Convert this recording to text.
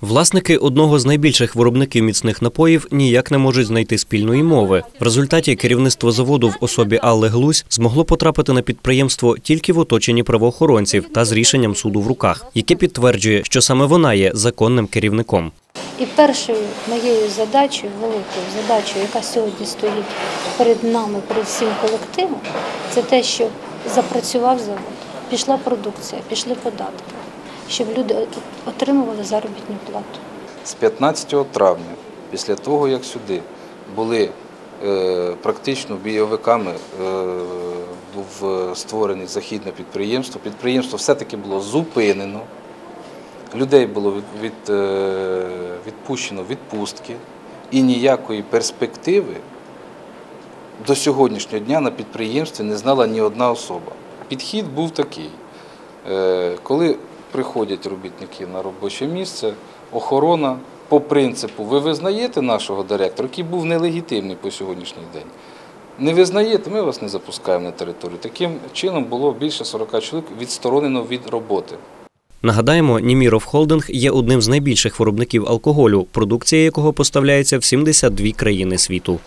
Власники одного з найбільших виробників міцних напоїв ніяк не можуть знайти спільної мови. В результаті керівництво заводу в особі Алли Глусь змогло потрапити на підприємство тільки в оточенні правоохоронців та з рішенням суду в руках, яке підтверджує, що саме вона є законним керівником. І першою моєю задачею, великою задачею, яка сьогодні стоїть перед нами, перед всім колективом, це те, що запрацював завод, пішла продукція, пішли податки, щоб люди отримували заробітну плату. З 15 травня, після того, як сюди були е, практично бойовиками е, був створений західне підприємство, підприємство все-таки було зупинено, людей було від, від, е, відпущено відпустки і ніякої перспективи до сьогоднішнього дня на підприємстві не знала ні одна особа. Підхід був такий. Е, Коли приходять робітники на робоче місце, охорона по принципу, ви визнаєте нашого директора, який був нелегітимний по сьогоднішній день. Не визнаєте, ми вас не запускаємо на територію. Таким чином було більше 40 чоловік відсторонено від роботи. Нагадаємо, Німіров Холдинг є одним з найбільших виробників алкоголю, продукція якого поставляється в 72 країни світу.